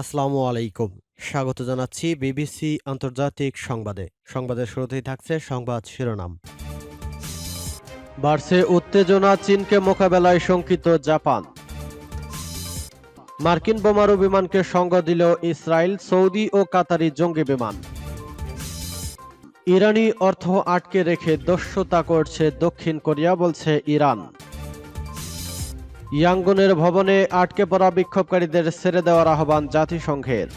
আসসালামু আলাইকুম। স্বাগত জানাচ্ছি বিবিসি আন্তর্জাতিক সংবাদে। সংবাদের শুরুতেই থাকছে সংবাদ শিরোনাম। বাড়ছে উত্তেজনা চীনকে মোকাবেলায় শঙ্কিত জাপান। মার্কিন বোমারু বিমানকে সঙ্গ দিল ইসরায়েল, সৌদি ও কাতারি জঙ্গি বিমান। ইরানি অর্থ আটকে রেখে দস্যুতা করছে দক্ষিণ কোরিয়া, বলছে ইরান। ইয়াঙ্গুনের ভবনে আটকে পড়া বিক্ষোভকারীদের ছেড়ে দেওয়ার আহ্বান জাতিসংঘের।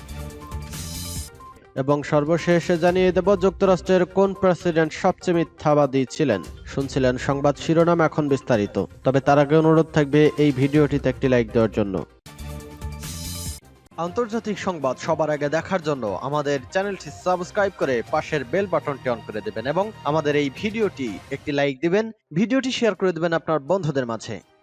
এবং সর্বশেষে জানিয়ে দেব, যুক্তরাষ্ট্রের কোন প্রেসিডেন্ট সবচেয়ে মিথ্যাবাদী ছিলেন? শুনছিলেন সংবাদ শিরোনাম এখন বিস্তারিত। তবে তার আগে অনুরোধ থাকবে এই ভিডিওটিতে একটি লাইক দেওয়ার জন্য। আন্তর্জাতিক সংবাদ সবার আগে দেখার জন্য আমাদের চ্যানেলটি সাবস্ক্রাইব করে পাশের বেল বাটনটি অন করে দেবেন এবং আমাদের এই ভিডিওটি একটি লাইক দিবেন। ভিডিওটি শেয়ার করে দেবেন আপনার বন্ধুদের মাঝে।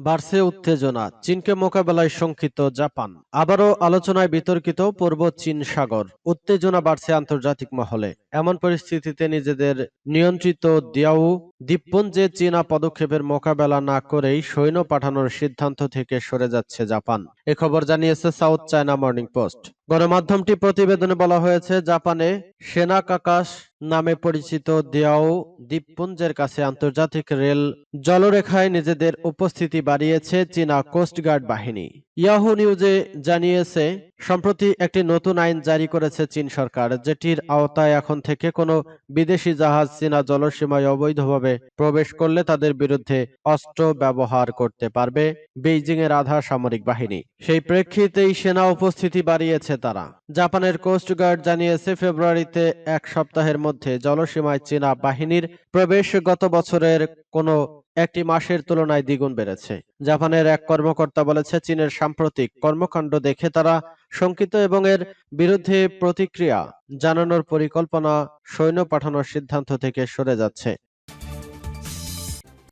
বাড়ছে উত্তেজনা। চীনকে মোকাবেলায় শঙ্কিত জাপান। আবারও আলোচনায় বিতর্কিত পূর্ব চীন সাগর। উত্তেজনা বাড়ছে আন্তর্জাতিক মহলে। এমন পরিস্থিতিতে নিজেদের নিয়ন্ত্রিত দিয়াউ দ্বীপপুঞ্জে চীনা পদক্ষেপের মোকাবেলা না করেই সৈন্য পাঠানোর সিদ্ধান্ত থেকে সরে যাচ্ছে জাপান। এ খবর জানিয়েছে সাউথ চায়না মর্নিং পোস্ট। গণমাধ্যমটি প্রতিবেদনে বলা হয়েছে, জাপানে সেনা কাকাশ নামে পরিচিত দিয়াও দ্বীপপুঞ্জের কাছে আন্তর্জাতিক রেল জলরেখায় নিজেদের উপস্থিতি বাড়িয়েছে চীনা কোস্টগার্ড বাহিনী। ইয়াহু নিউজে জানিয়েছে, সম্প্রতি একটি নতুন আইন জারি করেছে চীন সরকার, যেটির আওতায় এখন থেকে কোনো বিদেশি জাহাজ চীনা জলসীমায় অবৈধভাবে প্রবেশ করলে তাদের বিরুদ্ধে অস্ত্র ব্যবহার করতে পারবে বেইজিং এর আধা সামরিক বাহিনী। সেই প্রেক্ষিতেই সেনা উপস্থিতি বাড়িয়েছে তারা। জাপানের কোস্টগার্ড জানিয়েছে, ফেব্রুয়ারিতে এক সপ্তাহের মধ্যে জলসীমায় চীনা বাহিনীর প্রবেশ গত বছরের কোনো একটি মাসের তুলনায় দ্বিগুণ বেড়েছে। জাপানের এক কর্মকর্তা বলেছে, চীনের সাম্প্রতিক কর্মকাণ্ড দেখে তারা শঙ্কিত এবং এর বিরুদ্ধে প্রতিক্রিয়া জানানোর পরিকল্পনা সৈন্য পাঠানোর সিদ্ধান্ত থেকে সরে যাচ্ছে।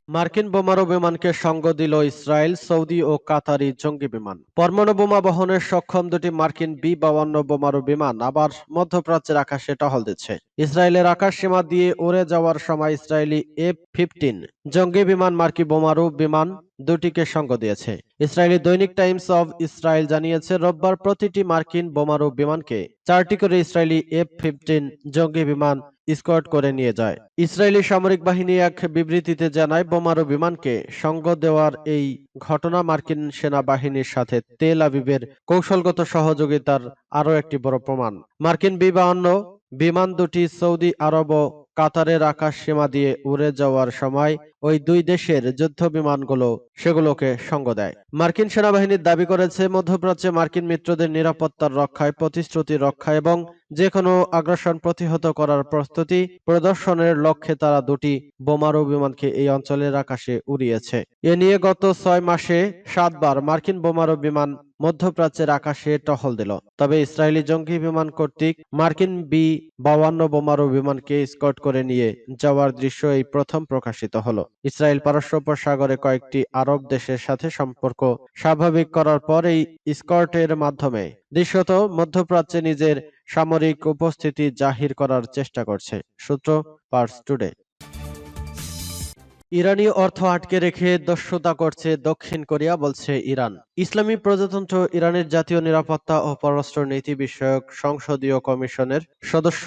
মার্কিন বোমারু বিমানকে সঙ্গ দিল ইসরায়েল, সৌদি ও কাতারি জঙ্গি বিমান। পরমাণু বোমা বহনের সক্ষম দুটি মার্কিন বি বাউান্ন বোমারু বিমান আবার মধ্যপ্রাচ্যের আকাশে টহল দিচ্ছে। ইসরায়েলের আকাশ সীমা দিয়ে উড়ে যাওয়ার সময় ইসরায়েলি এফ ফিফটিন জঙ্গি বিমান মার্কিন বোমারু বিমান দুটিকে সঙ্গ দিয়েছে। ইসরায়েলি দৈনিক টাইমস অব ইসরায়েল জানিয়েছে, রোববার প্রতিটি মার্কিন বোমারু বিমানকে চারটি করে ইসরায়েলি এফ ফিফটিন জঙ্গি বিমান স্কোয়াড করে নিয়ে যায়। ইসরায়েলি সামরিক বাহিনী এক বিবৃতিতে জানায়, বোমারু বিমানকে সঙ্গ দেওয়ার এই ঘটনা মার্কিন সেনাবাহিনীর সাথে তেল আবিবের কৌশলগত সহযোগিতার আরও একটি বড় প্রমাণ। মার্কিন বি বাহান্ন বিমান দুটি সৌদি আরব ও কাতারের আকাশ সীমা দিয়ে উড়ে যাওয়ার সময় ওই দুই দেশের যুদ্ধ বিমানগুলো সেগুলোকে সঙ্গ দেয়। মার্কিন সেনাবাহিনীর দাবি করেছে, মধ্যপ্রাচ্যে মার্কিন মিত্রদের নিরাপত্তার রক্ষায়, প্রতিশ্রুতি রক্ষা এবং যে কোনো আগ্রাসন প্রতিহত করার প্রস্তুতি প্রদর্শনের লক্ষ্যে তারা দুটি বোমারু বিমানকে এই অঞ্চলের আকাশে উড়িয়েছে। এ নিয়ে গত ছয় মাসে সাতবার মার্কিন বোমারু বিমান মধ্যপ্রাচ্যের আকাশে টহল দিল। তবে ইসরায়েলি জঙ্গি বিমান কর্তৃক মার্কিন বি বাউান্ন বোমারু বিমানকে স্কট করে নিয়ে যাওয়ার দৃশ্য এই প্রথম প্রকাশিত হলো। ইসরায়েল পারস্য উপসাগরে কয়েকটি আরব দেশের সাথে সম্পর্ক স্বাভাবিক করার পর এই স্কর্টের মাধ্যমে দৃশ্যত মধ্যপ্রাচ্যে নিজের সামরিক উপস্থিতি জাহির করার চেষ্টা করছে, সূত্র পার্স টুডে। ইরানি অর্থ আটকে রেখে দস্যুতা করছে দক্ষিণ কোরিয়া, বলছে ইরান। ইসলামী প্রজাতন্ত্র ইরানের জাতীয় নিরাপত্তা ও পররাষ্ট্র নীতি বিষয়ক সংসদীয় কমিশনের সদস্য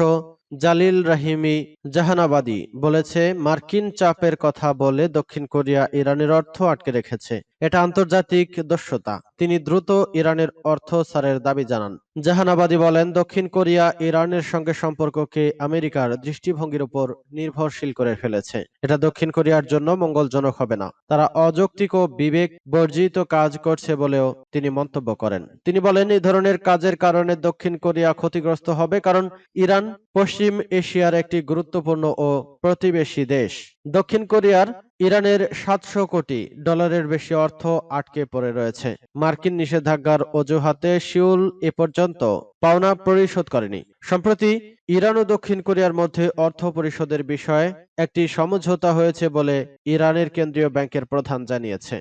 জালিল রাহিমি জাহানাবাদী বলেছে, মার্কিন চাপের কথা বলে দক্ষিণ কোরিয়া ইরানের অর্থ আটকে রেখেছে। এটা আন্তর্জাতিক দস্যুতা। তিনি দ্রুত ইরানের অর্থ ছাড়ের দাবি জানান। জাহানাবাদী বলেন, দক্ষিণ কোরিয়া ইরানের সঙ্গে সম্পর্ককে আমেরিকার দৃষ্টিভঙ্গির উপর নির্ভরশীল করে ফেলেছে। এটা দক্ষিণ কোরিয়ার জন্য মঙ্গলজনক হবে না। তারা অযৌক্তিক ও বিবেক বর্জিত কাজ করছে বলেও তিনি মন্তব্য করেন। তিনি বলেন, এই ধরনের কাজের কারণে দক্ষিণ কোরিয়া ক্ষতিগ্রস্ত হবে কারণ ইরান পশ্চিম এশিয়ার একটি গুরুত্বপূর্ণ ও প্রতিবেশী দেশ। দক্ষিণ কোরিয়ার ইরানের সাতশো কোটি ডলারের বেশি অর্থ আটকে পড়ে রয়েছে। মার্কিন নিষেধাজ্ঞার অজুহাতে সিউল এ পর্যন্ত পাওনা পরিশোধ করেনি। সম্প্রতি ইরান ও দক্ষিণ কোরিয়ার মধ্যে অর্থ পরিশোধের বিষয়ে একটি সমঝোতা হয়েছে বলে ইরানের কেন্দ্রীয় ব্যাংকের প্রধান জানিয়েছে।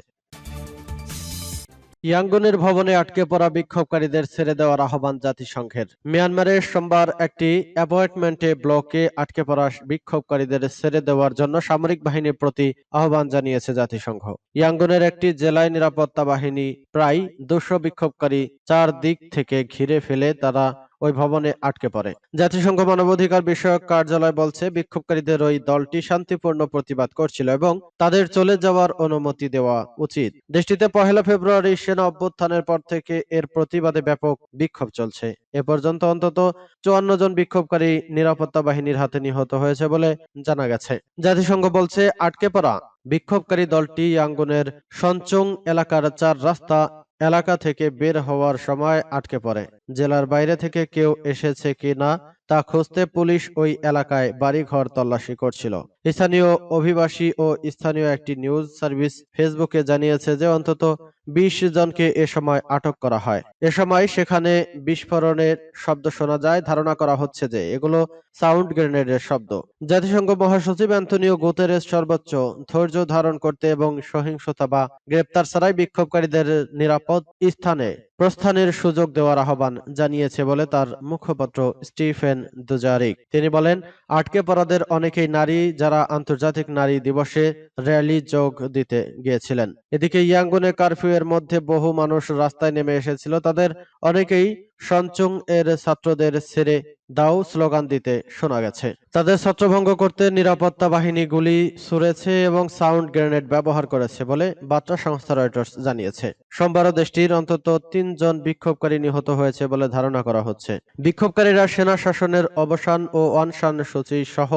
ইয়াঙ্গুনের ভবনে আটকে পড়া বিক্ষোভকারীদের ছেড়ে দেওয়ার আহ্বান জাতিসংঘের। মিয়ানমারের সোমবার একটি অ্যাপয়েন্টমেন্টে ব্লকে আটকে পড়া বিক্ষোভকারীদের ছেড়ে দেওয়ার জন্য সামরিক বাহিনীর প্রতি আহ্বান জানিয়েছে জাতিসংঘ। ইয়াঙ্গুনের একটি জেলায় নিরাপত্তা বাহিনী প্রায় দুশো বিক্ষোভকারী চার দিক থেকে ঘিরে ফেলে তারা ওই ভবনে আটকে পড়ে। জাতিসংঘ মানবাধিকার বিষয়ক কার্যালয় বলছে, বিক্ষোভকারীদের ওই দলটি শান্তিপূর্ণ প্রতিবাদ করছিল এবং তাদের চলে যাওয়ার অনুমতি দেওয়া উচিত। দেশটিতে পহেলা ফেব্রুয়ারি সেনা অভ্যুত্থানের পর থেকে এর প্রতিবাদে ব্যাপক বিক্ষোভ চলছে। এ পর্যন্ত অন্তত চুয়ান্ন জন বিক্ষোভকারী নিরাপত্তা বাহিনীর হাতে নিহত হয়েছে বলে জানা গেছে। জাতিসংঘ বলছে, আটকে পড়া বিক্ষোভকারী দলটি ইয়াঙ্গুনের সঞ্চং এলাকার চার রাস্তা এলাকা থেকে বের হওয়ার সময় আটকে পড়ে। জেলার বাইরে থেকে কেউ এসেছে কি না তা খুঁজতে পুলিশ ওই এলাকায় বাড়িঘর তল্লাশি করছিল। স্থানীয় অভিবাসী ও স্থানীয় একটি নিউজ সার্ভিস ফেসবুকে জানিয়েছে যে অন্তত বিশ জনকে এ সময় আটক করা হয়। এ সময় সেখানে বিস্ফোরণের শব্দ শোনা যায়। ধারণা করা হচ্ছে যে এগুলো সাউন্ড গ্রেনেডের শব্দ। জাতিসংঘ মহাসচিব অ্যান্টনিও গুতেরেস সর্বোচ্চ ধৈর্য ধারণ করতে এবং সহিংসতা বা গ্রেপ্তার ছাড়াই বিক্ষোভকারীদের নিরাপদ স্থানে প্রস্থানের সুযোগ দেওয়ার আহ্বান জানিয়েছে বলে তার মুখপাত্র স্টিফেন দুজারিক। তিনি বলেন, আটকে পড়াদের অনেকেই নারী যারা আন্তর্জাতিক নারী দিবসে র্যালি যোগ দিতে গিয়েছিলেন। এদিকে ইয়াঙ্গুনে কারফিউ এর মধ্যে বহু মানুষ রাস্তায় নেমে এসেছিল। তাদের অনেকেই সঞ্চুং এর ছাত্রদের ছেড়ে দাও স্লোগান দিতে শোনা গেছে। তাদের ছত্রভঙ্গ করতে নিরাপত্তা বাহিনী গুলি ছুড়েছে এবং সাউন্ড গ্রেনেড ব্যবহার করেছে বলে বার্তা সংস্থা রয়টার্স জানিয়েছে। সোমবারও দেশটির অন্তত তিনজন বিক্ষোভকারী নিহত হয়েছে বলে ধারণা করা হচ্ছে। বিক্ষোভকারীরা সেনা শাসনের অবসান ও অনশান সূচি সহ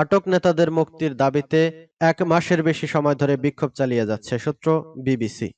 আটক নেতাদের মুক্তির দাবিতে এক মাসের বেশি সময় ধরে বিক্ষোভ চালিয়ে যাচ্ছে, সূত্র বিবিসি।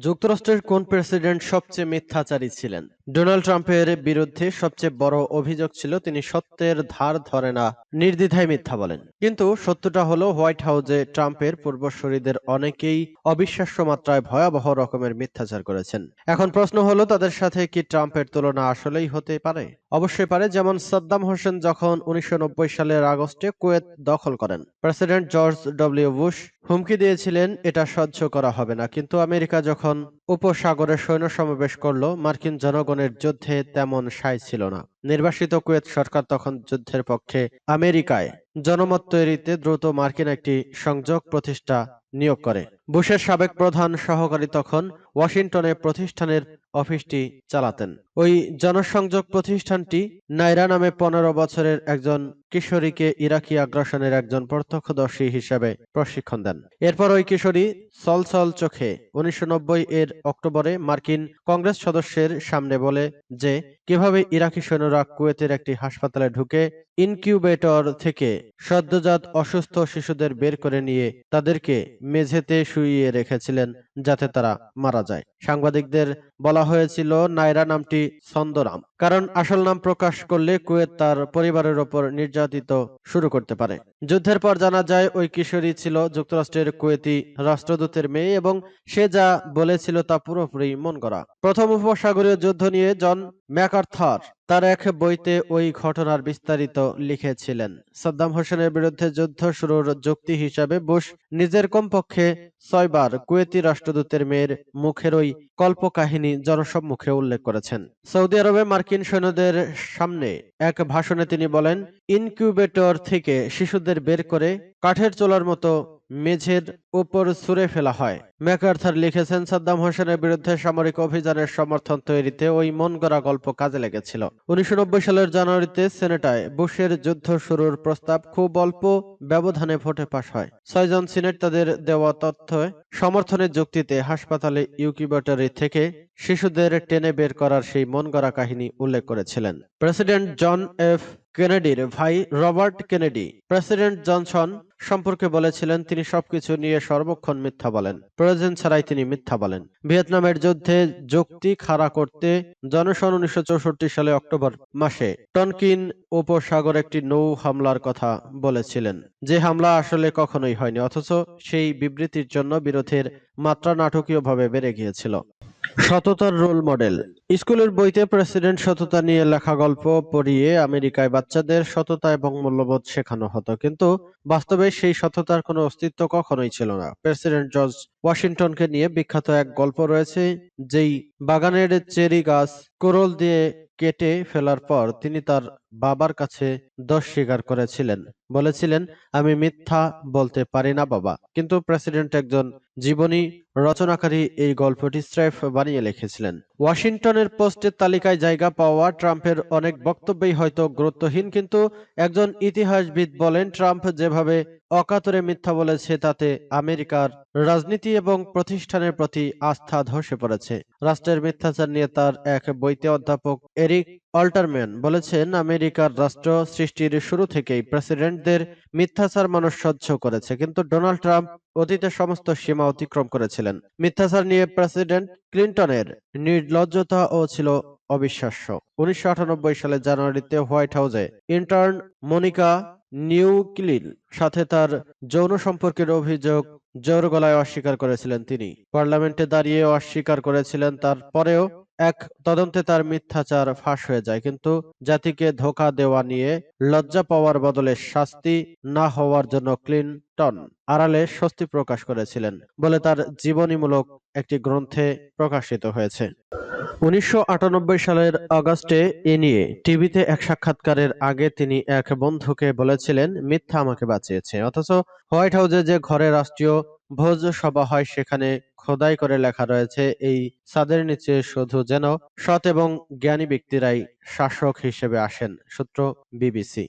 যুক্তরাষ্ট্রের কোন প্রেসিডেন্ট সবচেয়ে মিথ্যাচারী ছিলেন? ডোনাল্ড ট্রাম্পের বিরুদ্ধে সবচেয়ে বড় অভিযোগ ছিল তিনি সত্যের ধার ধরে না, নির্দ্বিধায় মিথ্যা বলেন। কিন্তু সত্যটা হলো হোয়াইট হাউসে ট্রাম্পের পূর্বসূরিদের অনেকেই অবিশ্বাস্য মাত্রায় ভয়াবহ রকমের মিথ্যাচার করেছেন। এখন প্রশ্ন হলো, তাদের সাথে কি ট্রাম্পের তুলনা আসলেই হতে পারে? অবশ্যই পারে, যেমন সাদ্দাম হোসেন যখন উনিশশো সালের আগস্টে কুয়েত দখল করেন। প্রেসিডেন্ট জর্জ ডব্লিউ বুশ হুমকি দিয়েছিলেন, এটা সহ্য করা হবে না। কিন্তু আমেরিকা যখন উপসাগরে সৈন্য সমাবেশ করল, মার্কিন জনগণের যুদ্ধে তেমন সায় ছিল না। নির্বাসিত কুয়েত সরকার তখন যুদ্ধের পক্ষে আমেরিকায় জনমত তৈরিতে দ্রুত মার্কিন একটি সংযোগ প্রতিষ্ঠা নিয়োগ করে। বুশের সাবেক প্রধান সহকারী তখন ওয়াশিংটনে প্রতিষ্ঠানের অফিসটি চালাতেন। ওই জনসংযোগ প্রতিষ্ঠানটি নাইরা নামে পনেরো বছরের একজন কিশোরীকে ইরাকি আগ্রাসনের একজন প্রত্যক্ষদর্শী হিসেবে প্রশিক্ষণ দেন। এরপর ওই কিশোরী সলসল চোখে উনিশশো এর অক্টোবরে মার্কিন কংগ্রেস সদস্যের সামনে বলে যে, কীভাবে ইরাকি সৈন্যরা কুয়েতের একটি হাসপাতালে ঢুকে ইনকিউবেটর থেকে সদ্যজাত অসুস্থ শিশুদের বের করে নিয়ে তাদেরকে মেঝেতে শুইয়ে রেখেছিলেন যাতে তারা মারা যায়। সাংবাদিকদের বলা হয়েছিল নাইরা নামটি ছন্দরাম কারণ আসল নাম প্রকাশ করলে কুয়েত তার পরিবারের ওপর নির্যাতিত শুরু করতে পারে। যুদ্ধের পর জানা যায়, ওই কিশোরী ছিল যুক্তরাষ্ট্রের কুয়েতি রাষ্ট্রদূতের মেয়ে এবং সে যা বলেছিল তা পুরোপুরি মন করা প্রথম উপসাগরীয় যুদ্ধ নিয়ে জন ম্যাকার্থার তার এক বইতে ওই ঘটনার বিস্তারিত লিখেছিলেন। সাদ্দাম হোসেনের বিরুদ্ধে যুদ্ধ শুরুর যুক্তি হিসাবে বুশ নিজের কমপক্ষে ছয়বার কুয়েতি রাষ্ট্রদূতের মেয়ের মুখের ওই কল্পকাহিনী জনসম্মুখে উল্লেখ করেছেন। সৌদি আরবে মার্কিন সৈন্যদের সামনে এক ভাষণে তিনি বলেন, ইনকিউবেটর থেকে শিশুদের বের করে কাঠের চোলার মতো মেঝের উপর ছুঁড়ে ফেলা হয়। ম্যাকার্থার লিখেছেন, সাদ্দাম হোসেনের বিরুদ্ধে সামরিক অভিযানের সমর্থন তৈরিতে ওই মন গড়া গল্প কাজে লেগেছিল। উনিশশো নব্বই সালের জানুয়ারিতে সেনেটায় বুশের যুদ্ধ শুরুর প্রস্তাব খুব অল্প ব্যবধানে ভোটে পাশ হয়। ছয়জন সিনেট তাদের দেওয়া তথ্য, সমর্থনের যুক্তিতে হাসপাতালে ইউকিউবেটরি থেকে শিশুদের টেনে বের করার সেই মন গড়া কাহিনী উল্লেখ করেছিলেন। প্রেসিডেন্ট জন এফ কেনেডির ভাই রবার্ট কেনেডি। প্রেসিডেন্ট জনসন সম্পর্কে বলেছিলেন, তিনি সবকিছু নিয়ে সর্বক্ষণ মিথ্যা বলেন। প্রয়োজন ছাড়াই তিনি মিথ্যা বলেন। ভিয়েতনামের যুদ্ধে যুক্তি খাড়া করতে জনসন উনিশশো সালে অক্টোবর মাসে টনকিন উপসাগর একটি নৌ হামলার কথা বলেছিলেন। যে হামলা আসলে কখনোই হয়নি, অথচ সেই বিবৃতির জন্য বিরোধের মাত্রা নাটকীয়ভাবে বেড়ে গিয়েছিল। সততার রোল মডেল স্কুলের বইতে প্রেসিডেন্ট সততা নিয়ে লেখা গল্প পড়িয়ে আমেরিকায় বাচ্চাদের সততা এবং মূল্যবোধ শেখানো হতো। কিন্তু বাস্তবে সেই সততার কোনো অস্তিত্ব কখনোই ছিল না। প্রেসিডেন্ট জর্জ ওয়াশিংটনকে নিয়ে বিখ্যাত এক গল্প রয়েছে, যেই বাগানের চেরি গাছ কোরল দিয়ে কেটে ফেলার পর তিনি তার বাবার কাছে দোষ স্বীকার করেছিলেন। বলেছিলেন, আমি মিথ্যা বলতে পারি না, বাবা। কিন্তু প্রেসিডেন্ট একজন জীবনী রচনাকারী এই গল্পটি স্রেফ বানিয়ে লিখেছিলেন। ওয়াশিংটনের পোস্টের তালিকায় জায়গা পাওয়া ট্রাম্পের অনেক বক্তব্যই হয়তো গুরুত্বহীন, কিন্তু একজন ইতিহাসবিদ বলেন, ট্রাম্প যেভাবে অকাতরে মিথ্যা বলেছে, তাতে আমেরিকার রাজনীতি এবং প্রতিষ্ঠানের প্রতি আস্থা ধসে পড়েছে। রাষ্ট্রের মিথ্যাচার নিয়ে তার এক বইতে অধ্যাপক এরিক অল্টারম্যান বলেছেন, আমেরিকার রাষ্ট্র সৃষ্টির শুরু থেকেই প্রেসিডেন্টদের মিথ্যাচার মানুষ সহ্য করেছে, কিন্তু ডোনাল্ড ট্রাম্প অতীতে সমস্ত সীমা অতিক্রম করেছিলেন। মিথ্যাচার নিয়ে প্রেসিডেন্ট ক্লিন্টনের নির্লজ্জতাও ছিল অবিশ্বাস্য। উনিশশো আটানব্বই সালে জানুয়ারিতে হোয়াইট হাউসে ইন্টার্ন মনিকা নিউক্লিন সাথে তার যৌন সম্পর্কের অভিযোগ জোর গলায় অস্বীকার করেছিলেন তিনি। পার্লামেন্টে দাঁড়িয়ে অস্বীকার করেছিলেন, তারপরেও এক তদন্তে তার মিথ্যাচার ফাঁস হয়ে যায়, কিন্তু জাতিকে ধোকা দেওয়া নিয়ে লজ্জা পাওয়ার বদলে শাস্তি না হওয়ার জন্য ক্লিনটন আড়ালে স্বস্তি প্রকাশ করেছিলেন বলে তার জীবনীমূলক একটি গ্রন্থে প্রকাশিত হয়েছে। উনিশশো আটানব্বই সালের আগস্টে এ নিয়ে টিভিতে এক সাক্ষাৎকারের আগে তিনি এক বন্ধুকে বলেছিলেন, মিথ্যা আমাকে বাঁচিয়েছে। অথচ হোয়াইট হাউসে যে ঘরে রাষ্ট্রীয় ভোজ সভা হয়, সেখানে খোদাই করে লেখা রয়েছে, এই ছাদের নিচে শুধু যেন সৎ এবং জ্ঞানী ব্যক্তিরাই শাসক হিসেবে আসেন। সূত্র বিবিসি।